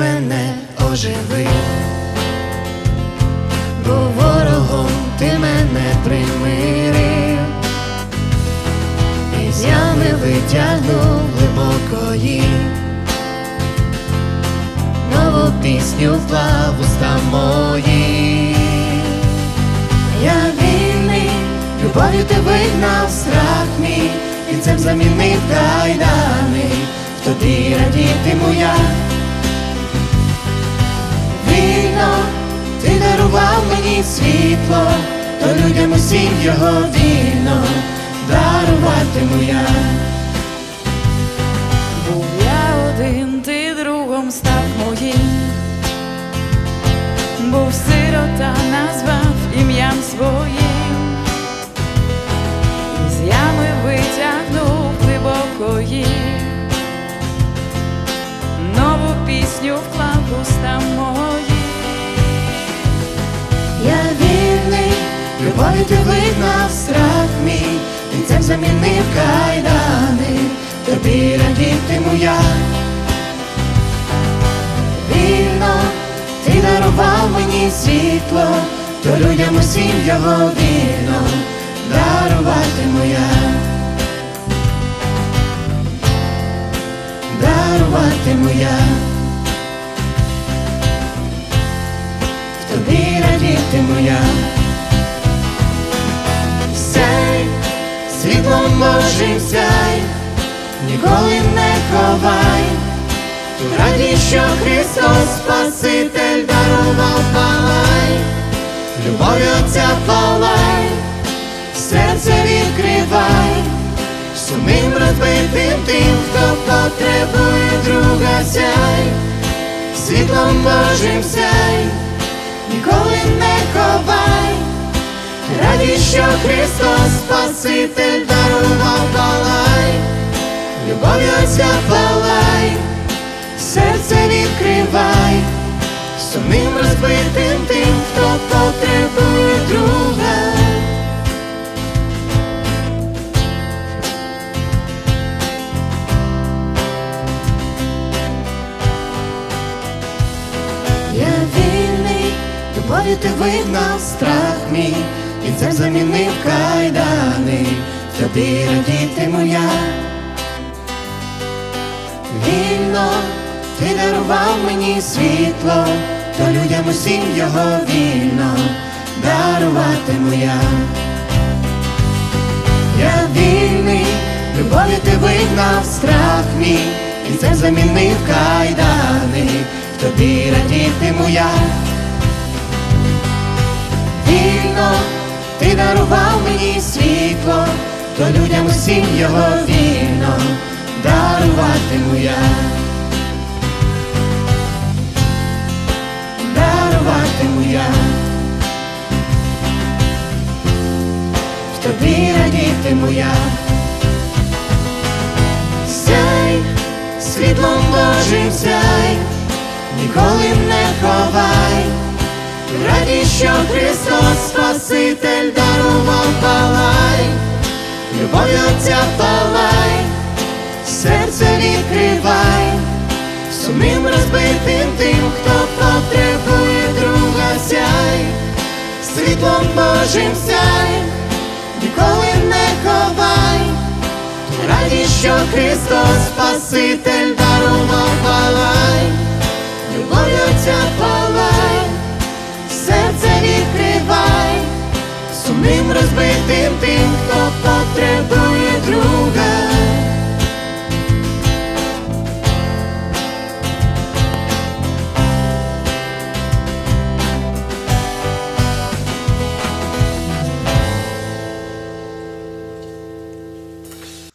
мене оживи, бо ворогом ти мене примирив, і ями витягнув глибокої, нову пісню вклав уста мої. Я вільний, любов'ю ти вигнав страх мій, і цим замінив кайдани, в тобі радітиму я. Дарував мені світло, то людям усім його вільно даруватиму я. Був я один, ти другом став моїм, був сирота, назвав ім'ям своїм, з ями витягнув глибокої, нову пісню вклав уста мої. Любов'ю ти вигнав страх мій, і цим замінив кайдани, тобі радітиму я. Вільно ти дарував мені світло, то людям усім його вільно даруватиму я. Даруватиму я. Божим сяй, ніколи не ховай, радість, що Христос Спаситель дарував палай, любов'ю Отця палай, серце відкривай, сумним розбитим тим, хто потребує друга сяй, світлом Божим сяй. Ніколи радість, що Христос Спаситель дарував палай, любов'ю Отця палай, серце відкривай, сумним розбитим тим, хто потребує друга. Я вільний, любов'ю ти вигнав страх мій, і це замінив кайдани, тобі радітиму я. Вільно ти дарував мені світло, то людям усім його вільно даруватиму я. Я вільний, любов'ю ти вигнав страх мій, і це замінив кайдани, тобі радітиму я. Вільно ти дарував мені світло, то людям усім його вільно даруватиму я. Даруватиму я. В тобі радітиму я. Сяй, світлом Божим сяй, ніколи не ховай, радість, що Христос Спаситель дарував палай, любов'ю Отця палай, серце відкривай, сумним розбитим тим, хто потребує друга сяй, світлом Божим сяй, ніколи не ховай. Радість, що Христос Спаситель Тим розбитим, тим, хто потребує друг.